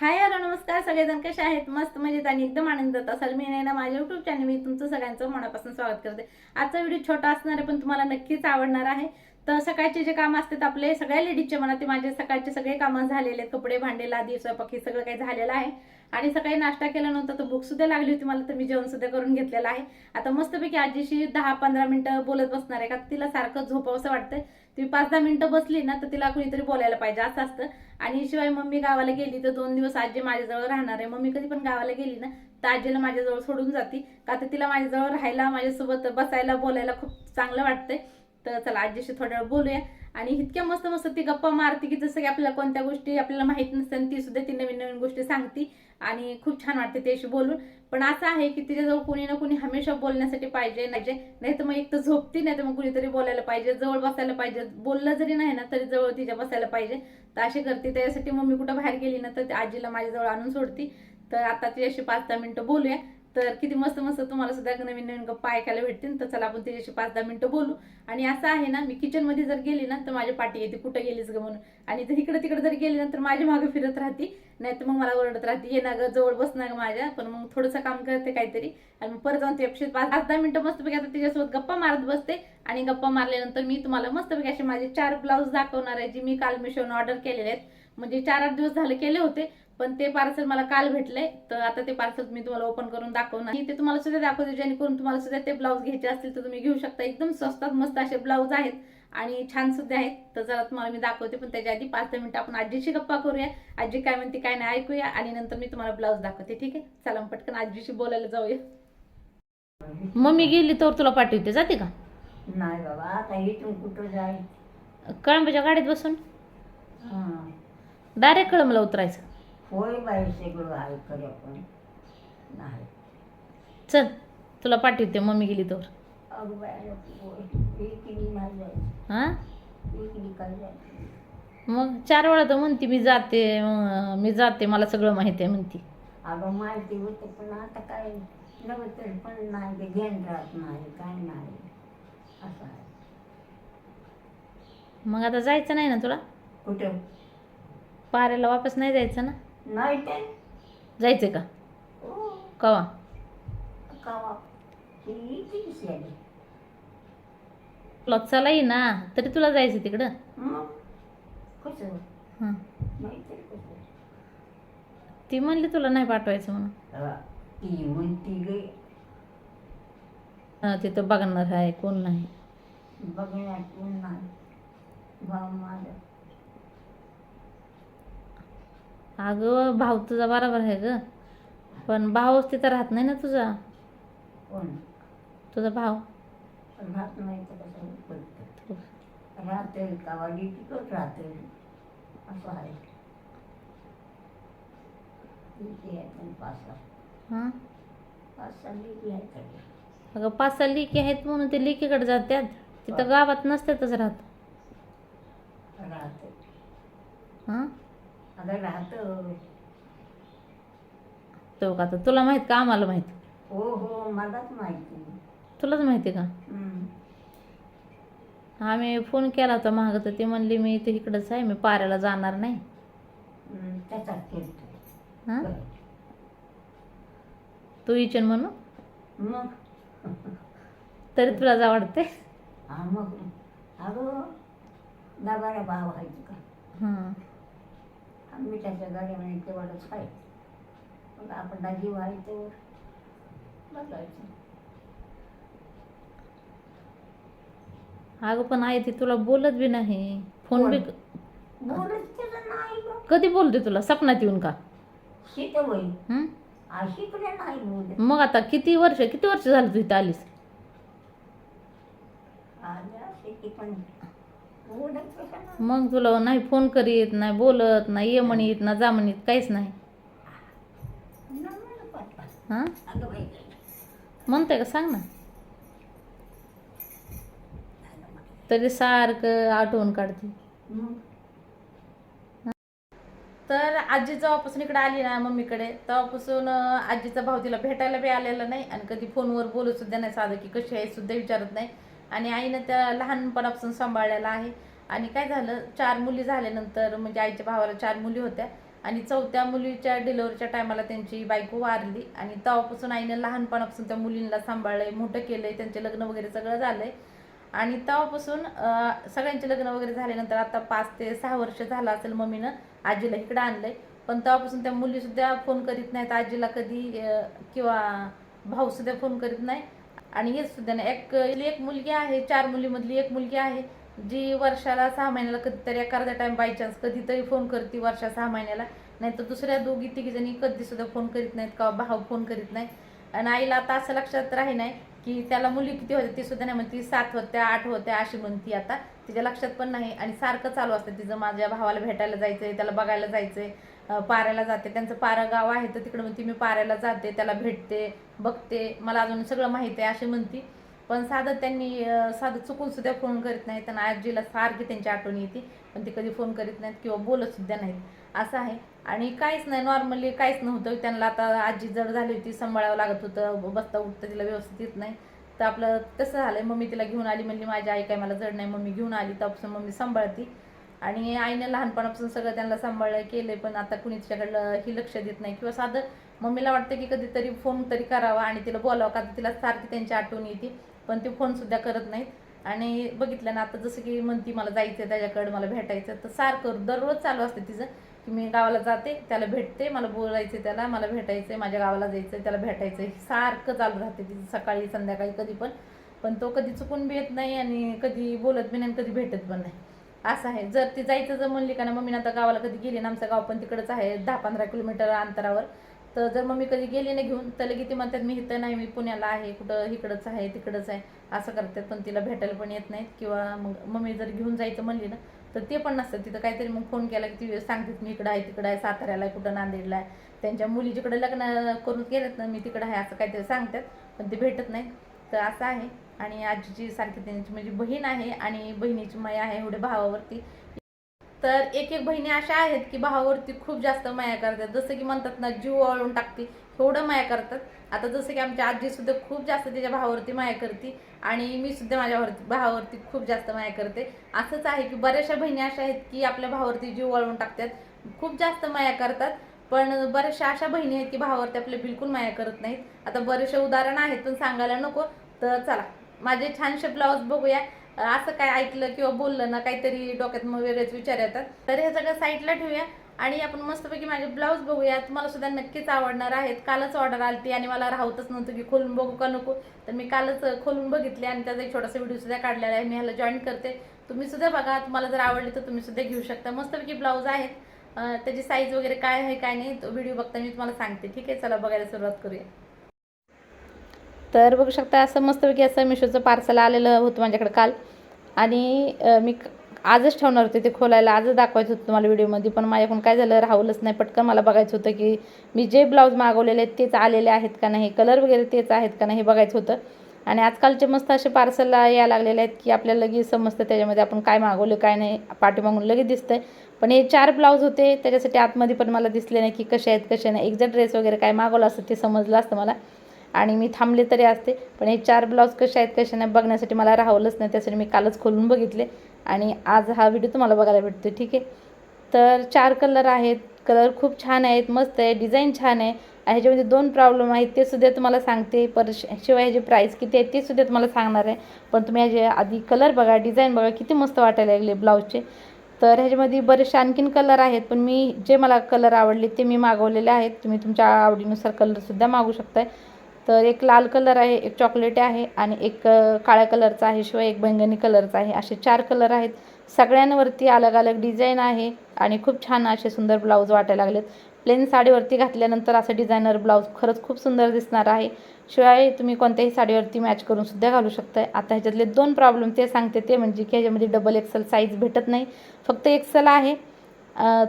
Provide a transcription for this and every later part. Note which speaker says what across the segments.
Speaker 1: Hi hello नमस्कार. सगळेजण कसे आहेत? मस्त मजेत आणि एकदम आनंदात असाल. मी नाही ना माझ्या युट्यूब चॅनल मी तुमचं सगळ्यांचं मनापासून स्वागत करते. आजचा व्हिडिओ छोटा असणार आहे पण तुम्हाला नक्कीच आवडणार आहे. तर सकाळचे जे काम असतात आपले सगळ्या लेडीजचे म्हणा ते माझे सकाळचे सगळे कामं झालेले आहेत. कपडे भांडे लादी स्वयंपाक हे सगळं काही झालेलं आहे. आणि सकाळी नाश्ता केल्यानंतर तर भूक सुद्धा लागली होती मला तर मी जेवण सुद्धा करून घेतलेलं आहे. आता मस्तपैकी आजीशी दहा पंधरा मिनिटं बोलत बसणार आहे का? तिला सारखं झोपावंसं वाटतंय. ती पाच दहा मिनिटं बसली ना तर तिला कुणीतरी बोलायला पाहिजे. असं असतं. आणि शिवाय मम्मी गावाला गेली तर दोन दिवस आजी माझ्याजवळ राहणार आहे. मम्मी कधी पण गावाला गेली ना तर आजीला माझ्याजवळ सोडून जाते. का तर तिला माझ्याजवळ राहायला माझ्यासोबत बसायला बोलायला खूप चांगलं वाटतंय. तर चला आजीशी थोड्या वेळ बोलूया. आणि इतक्या मस्त मस्त ती गप्पा मारते की जसं की आपल्याला कोणत्या गोष्टी आपल्याला माहीत नसतात ती सुद्धा ती नवीन नवीन गोष्टी सांगते. आणि खूप छान वाटते त्याशी बोलून. पण असं आहे की तिच्याजवळ कोणी ना कोणी हमेशा बोलण्यासाठी पाहिजे नाही नाही तर मग एक तर झोपती नाही तर मग कुणीतरी बोलायला पाहिजे जवळ बसायला पाहिजे. बोललं जरी नाही ना तरी जवळ तिच्या बसायला पाहिजे. तर अशी करते. त्याच्यासाठी मम्मी कुठं बाहेर गेली ना तर आजीला माझ्याजवळ आणून सोडती. तर आता तिच्याशी पाच दहा मिनिटं बोलूया. तर किती मस्त मस्त तुम्हाला सुद्धा नवीन नवीन गप्पा ऐकायला भेटतील. तर चला आपण त्याच्याशी पाच दहा मिनिटं बोलू. आणि असं आहे ना मी किचनमध्ये जर गेली ना तर माझी पाठी येते कुठं गेलीस ग? म्हणून. आणि जर इकडे तिकडे जर गेली ना तर माझ्या मागे फिरत राहते. नाही तर मग मला ओरडत राहते ये ना ग जवळ बस ना ग माझ्या. पण मग थोडंसं काम करते काहीतरी. आणि मग परत जाऊन ते पाच पाच दहा मिनिटं मस्तपैकी आता तिच्यासोबत गप्पा मारत बसते. आणि गप्पा मारल्यानंतर मी तुम्हाला मस्तपैकी असे माझे चार ब्लाऊज दाखवणार आहे जे मी काल मिशोनं ऑर्डर केलेले आहेत. म्हणजे चार आठ दिवस झाले केले होते. पण ते पार्सल मला काल भेटले तर आता ते पार्सल मी तुम्हाला ओपन करून दाखवणार. ते तुम्हाला सुद्धा दाखवते जेणेकरून तुम्हाला सुद्धा ते ब्लाऊज घ्यायचे असतील तर तुम्ही घेऊ शकता. एकदम स्वस्तात मस्त असे ब्लाऊज आहेत आणि छान सुद्धा आहेत. तर जरा तुम्हाला मी दाखवते पण त्याच्या आधी पाच दहा मिनिटं आपण आजीशी गप्पा करूया. आजी काय म्हणते काय नाही ऐकूया आणि नंतर मी तुम्हाला ब्लाऊज दाखवते ठीक आहे? चला मग पटकन आजीशी बोलायला जाऊया. मम्मी गेली तर तुला पाठवते जाते का?
Speaker 2: नाही बाबा आता इथून कुठं जाय
Speaker 1: कळंबाच्या गाडीत बसून? डायरेक्ट कळंबला उतरायचं.
Speaker 2: होय बाई सगळं आहे खरं पण नाही.
Speaker 1: चल तुला पाठवते मम्मी गेली तर
Speaker 2: अगं बाई होय. इकडे नाही जायचं
Speaker 1: हां?
Speaker 2: इकडे काय जायचं
Speaker 1: मग चार वेळा तर म्हणते मी जाते अं, मी जाते मला सगळं माहिती आहे म्हणते.
Speaker 2: अगं माहिती होतं पण आता काय नव्हतं पण नाही ते राहत नाही काय नाही. असं आहे.
Speaker 1: मग आता जायचं नाही ना तुला?
Speaker 2: कुठं?
Speaker 1: पाऱ्याला वापस नाही जायचं ना?
Speaker 2: नाही ते
Speaker 1: जायचं का?
Speaker 2: हो.
Speaker 1: कवा?
Speaker 2: कावा? आली.
Speaker 1: चलाई ना तरी तुला जायचं तिकडं.
Speaker 2: मग? कसं
Speaker 1: हां.
Speaker 2: माहिती आहे. कसं
Speaker 1: ती म्हणली तुला नाही पाठवायचं म्हणून.
Speaker 2: अ, ती म्हणती गे
Speaker 1: हां तिथं बघणार आहे कोण नाही.
Speaker 2: बघण्यात कोण नाही. माझा
Speaker 1: अगं भाऊ तुझा बरोबर आहे ग. पण भाऊच तिथं राहत नाही ना तुझा.
Speaker 2: कोण?
Speaker 1: तुझा भाऊ.
Speaker 2: राहत नाही तर कसं पडतं राहते कावाडी तिकट राहते. असं आहे. लिखी आहे पण पाच सहा
Speaker 1: हां?
Speaker 2: पाच सहा लिखी आहे कडे
Speaker 1: अगं पाच सहा लिकी आहेत म्हणून ते लिकीकडे जात्यात. तिथं गावात नसतातच राहत.
Speaker 2: राहते.
Speaker 1: हां?
Speaker 2: अगं राहतं.
Speaker 1: तो का आता तुला माहीत का आम्हाला माहीत?
Speaker 2: हो हो मलाच माहिती.
Speaker 1: तुलाच माहिती का?
Speaker 2: हम्म.
Speaker 1: आम्ही फोन केला होता महाग तर ती म्हणली मी इथे इकडंच आहे मी पाऱ्याला जाणार नाही.
Speaker 2: हम्म, त्याचाच केलं
Speaker 1: हां? तू इचन म्हणू
Speaker 2: मग?
Speaker 1: तरी तुला जा वाटते
Speaker 2: हा मग. अगं दाबाला भाव व्हायचं का?
Speaker 1: हां.
Speaker 2: आम्ही त्याच्या गाड्यामध्ये तेवढंच आहे मग आपण दाजी व्हायचं बघायचं
Speaker 1: अगं पण आहे ती तुला बोलत बी नाही. फोन बी
Speaker 2: बोलत त्याचं नाही गं
Speaker 1: कधी बोलते तुला? सपनात येऊन का? हं?
Speaker 2: नाही बोलत.
Speaker 1: मग आता किती वर्ष किती वर्ष झालं तू इथं आलीस?
Speaker 2: आल्या शेती पण
Speaker 1: मग तुला नाही फोन करीत नाही बोलत नाही ये म्हणीत ना जा म्हणीत काहीच नाही. हा?
Speaker 2: हां
Speaker 1: म्हणते का? सांग ना. तरी सारखं आठवण काढते. तर आजी जेव्हापासून इकडे आली ना मम्मीकडे तेव्हापासून आजीचा भाऊ तिला भेटायला बी आलेला नाही आणि कधी फोनवर बोलू सुद्धा नाही साधं की कशी आहे सुद्धा विचारत नाही. आणि आईनं त्या लहानपणापासून सांभाळलेला आहे. आणि काय झालं चार मुली झाल्यानंतर म्हणजे आईच्या भावाला चार मुली होत्या. आणि चौथ्या मुलीच्या डिलिव्हरीच्या टायमाला त्यांची बायको वारली. आणि तेव्हापासून आईनं लहानपणापासून त्या मुलींना सांभाळलंय मोठं केलंय त्यांचे लग्न वगैरे सगळं झालंय. आणि तेव्हापासून सगळ्यांचे लग्न वगैरे झाल्यानंतर आता पाच ते सहा वर्ष झालं असेल मम्मीनं आजीला इकडं आणलंय. पण तेव्हापासून त्या मुली सुद्धा फोन करीत नाहीत. आजीला कधी किंवा भाऊ सुद्धा फोन करीत नाही. आणि हेच सुद्धा नाही. एक एक मुलगी आहे चार मुलीमधली एक मुलगी आहे जी वर्षाला सहा महिन्याला कधीतरी एखादा टाइम बाय चान्स कधीतरी फोन करते वर्षा सहा महिन्याला. नाही तर दुसऱ्या दोघी तिघी जणी फोन करीत नाहीत का भाऊ फोन करीत नाही. आणि आईला आता असं लक्षात राही नाही की त्याला मुली किती होत्या ती सुद्धा नाही म्हणती सात होत्या आठ होत्या अशी म्हणती आता. तिच्या लक्षात पण नाही आणि सारखं चालू असतं तिचं माझ्या भावाला भेटायला जायचंय त्याला बघायला जायचंय. आहे पाऱ्याला जाते. त्यांचं पारं गाव आहे तर तिकडे म्हणते मी पाऱ्याला जाते त्याला भेटते बघते. मला अजून सगळं माहिती आहे अशी म्हणती. पण साधं त्यांनी साधं चुकून सुद्धा फोन करीत नाहीत त्यांना आजीला सारखी त्यांची आठवण येते. पण ते कधी फोन करीत नाहीत किंवा बोलत सुद्धा नाहीत. असं आहे. आणि काहीच नाही. नॉर्मली काहीच नव्हतं. त्यांना आता आजी जड झाली होती सांभाळावं लागत होतं बसता उठता तिला व्यवस्थित येत नाही. तर आपलं तसं झालं मम्मी तिला घेऊन आली म्हणली माझी आई काय मला जड नाही. मम्मी घेऊन आली तेव्हापासून मम्मी सांभाळती. आणि आईने लहानपणापासून सगळं त्यांना सांभाळलं केलं पण आता कुणी तिच्याकडलं ही लक्ष देत नाही. किंवा साधं मम्मीला वाटतं की कधीतरी फोन तरी करावा आणि तिला बोलावं का तिला सारखी त्यांची आठवण येते पण ती फोनसुद्धा करत नाहीत. आणि बघितलं ना आता जसं की म्हणती मला जायचं आहे त्याच्याकडं मला भेटायचं तर सारखं दररोज चालू असते तिचं की मी गावाला जाते त्याला भेटते मला बोलायचं त्याला मला भेटायचंय माझ्या गावाला जायचंय त्याला भेटायचंय. सारखं चालू राहते तिचं सकाळी संध्याकाळी कधी पण. पण तो कधी चुकून बी येत नाही आणि कधी बोलत बी नाही आणि कधी भेटत पण नाही. असं आहे. जर ती जायचं जर म्हणली का ना मम्मी आता गावाला कधी गेली ना आमचं गाव पण तिकडंच आहे दहा पंधरा किलोमीटर अंतरावर. तर जर मम्मी कधी गेली ना घेऊन तर लगेच ती म्हणतात मी इथं नाही मी पुण्याला आहे कुठं इकडंच आहे तिकडंच आहे. असं करतात पण तिला भेटायला पण येत नाहीत. किंवा मग मम्मी जर घेऊन जायचं म्हणली ना तर ते पण नसतं तिथं काहीतरी मग फोन केला की ती सांगतात मी इकडं आहे तिकडं आहे साताऱ्याला आहे कुठं नांदेडला आहे. त्यांच्या मुली जिकडे लग्न करून गेलेत ना मी तिकडं आहे असं काहीतरी सांगतात पण ते भेटत नाही तर असं आहे. आणि आजीची सारखी त्यांची म्हणजे बहीण आहे आणि बहिणीची माया आहे एवढे भावावरती. तर एक एक बहिणी अशा आहेत की भावावरती खूप जास्त माया करतात. जसं की म्हणतात ना जीव वळून टाकते एवढं माया करतात. आता जसं की आमची आजी सुद्धा खूप जास्त तिच्या भावावरती माया करते आणि मी सुद्धा माझ्यावरती भावावरती खूप जास्त माया करते. असंच आहे की बऱ्याचशा बहिणी अशा आहेत की आपल्या भावावरती जीव वाळून टाकतात. खूप जास्त माया करतात. पण बऱ्याचशा अशा बहिणी आहेत की भावावरती आपल्या बिलकुल माया करत नाहीत. आता बरेचसे उदाहरण आहेत पण सांगायला नको. तर चला. माझे छानसे ब्लाऊज बघूया. असं काय ऐकलं किंवा बोललं ना काहीतरी डोक्यात मग वेगळेच विचार येतात. तर हे सगळं साईडला ठेवूया. आणि आपण मस्तपैकी माझे ब्लाऊज बघूया तुम्हाला सुद्धा नक्कीच आवडणार आहेत. कालच ऑर्डर आलती आणि मला राहतच नव्हतं की खोलून बघू का नको. तर मी कालच खोलून बघितले आणि त्याचा एक छोटासा व्हिडिओ सुद्धा काढलेला आहे. मी ह्याला जॉईन करते. तुम्ही सुद्धा बघा. तुम्हाला जर आवडले तर तुम्ही सुद्धा घेऊ शकता. मस्तपैकी ब्लाऊज आहेत. त्याची साईज वगैरे काय आहे काय नाही तो व्हिडिओ बघता मी तुम्हाला सांगते. ठीक आहे? चला बघायला सुरुवात करूया. तर बघू शकता असं मस्तपैकी असं मिशोचं पार्सल आलेलं होतं माझ्याकडे काल. आणि मी आजच ठेवणार होते ते खोलायला आजच दाखवायचं होतं तुम्हाला व्हिडिओमध्ये. पण माझ्याकडून काय झालं राहुलच नाही पटकन मला बघायचं होतं की मी जे ब्लाऊज मागवलेले आहेत तेच आलेले आहेत का नाही कलर वगैरे तेच आहेत का नाही हे बघायचं होतं. आणि आजकालचे मस्त असे पार्सल यायला लागलेले आहेत की आपल्याला लगेच समजतं त्याच्यामध्ये आपण काय मागवलं काय नाही पाठीमागून लगेच दिसतंय. पण हे चार ब्लाऊज होते त्याच्यासाठी आतमध्ये पण मला दिसले नाही की कसे आहेत कसे नाही. एक्झॅक्ट ड्रेस वगैरे काय मागवलं असतं ते समजलं असतं मला. आणि मी थांबले तरी असते. पण हे चार ब्लाऊज कसे आहेत कसे नाही बघण्यासाठी मला राहवलंच नाही. त्यासाठी मी कालच खोलून बघितले. आणि आज हा व्हिडिओ तुम्हाला बघायला भेटतो ठीक आहे? तर चार कलर आहेत. कलर खूप छान आहेत. मस्त आहे. डिझाईन छान आहे. आणि ह्याच्यामध्ये दोन प्रॉब्लेम आहेत. ते सुद्धा तुम्हाला सांगते. पर शिवाय ह्याची प्राईस किती आहे ते सुद्धा तुम्हाला सांगणार आहे. पण तुम्ही ह्याचे आधी कलर बघा. डिझाईन बघा. किती मस्त वाटायला लागले ब्लाऊजचे तर ह्याच्यामध्ये बरेचसे आणखीन कलर आहेत. पण मी जे मला कलर आवडले ते मी मागवलेले आहेत. तुम्ही तुमच्या आवडीनुसार कलरसुद्धा मागू शकताय. तर एक लाल कलर आहे एक चॉकलेट आहे आणि एक काळ्या कलरचा आहे शिवाय एक बैंगणी कलरचा आहे. असे चार कलर आहेत. सगळ्यांवरती अलग अलग डिझाईन आहे आणि खूप छान असे सुंदर ब्लाऊज वाटायला लागलेत. प्लेन साडीवरती घातल्यानंतर असं डिझायनर ब्लाऊज खरंच खूप सुंदर दिसणार आहे. शिवाय तुम्ही कोणत्याही साडीवरती मॅच करून सुद्धा घालू शकताय. आता ह्याच्यातले दोन प्रॉब्लेम ते सांगते ते म्हणजे की ह्याच्यामध्ये डबल एक्सल साईज भेटत नाही. फक्त एक्सेल आहे.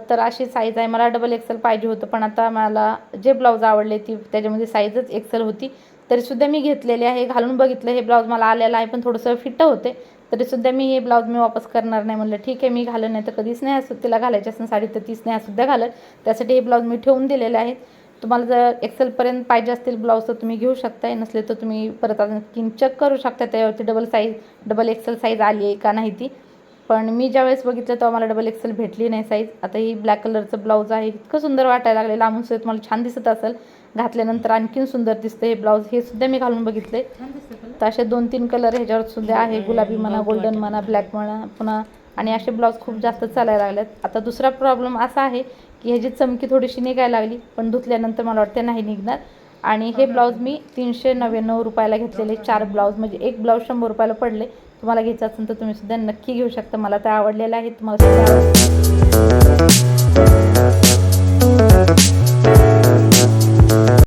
Speaker 1: तर अशी साईज आहे. मला डबल एक्सेल पाहिजे होतं पण आता मला जे ब्लाऊज आवडले ती त्याच्यामध्ये साईजच एक्सेल होती. तरीसुद्धा मी घेतलेले आहे. घालून बघितलं हे ब्लाऊज मला आलेलं आहे पण थोडंसं फिट होते. तरीसुद्धा मी हे ब्लाऊज मी वापस करणार नाही. म्हणलं ठीक आहे मी घालं नाही तर कधीच नाही असं तिला घालायची असेल साडी तर तीच नाही सुद्धा घालत. त्यासाठी हे ब्लाऊज मी ठेवून दिलेले आहेत. तुम्हाला जर एक्सेलपर्यंत पाहिजे असतील ब्लाऊज तर तुम्ही घेऊ शकताय. नसले तर तुम्ही परत आणखीन चेक करू शकता त्यावरती double size double XL size आली आहे का नाही ती. पण मी ज्यावेळेस बघितलं तेव्हा मला डबल एक्सेल भेटली नाही साईज आता ही ब्लॅक कलरचं ब्लाऊज आहे इतकं सुंदर वाटायला लागले लांबून सुद्धा तुम्हाला छान दिसत असेल. घातल्यानंतर आणखीन सुंदर दिसतं हे ब्लाऊज हे सुद्धा मी घालून बघितले तर असे दोन तीन कलर ह्याच्यावर सुद्धा आहे. गुलाबी म्हणा गोल्डन म्हणा ब्लॅक म्हणा पुन्हा आणि असे ब्लाऊज खूप जास्त चालायला लागलेत. आता दुसरा प्रॉब्लेम असा आहे की ह्याची चमकी थोडीशी निघायला लागली पण धुतल्यानंतर मला वाटते नाही निघणार. आणि हे ब्लाऊज मी तीनशे नव्याण्णव रुपयाला घेतलेले चार ब्लाऊज म्हणजे एक ब्लाऊज शंभर रुपयाला पडले. तुम्हाला घ्यायचं असेल तर तुम्ही सुद्धा नक्की घेऊ शकता. मला तर आवडलेलं आहे. तुम्हाला सुद्धा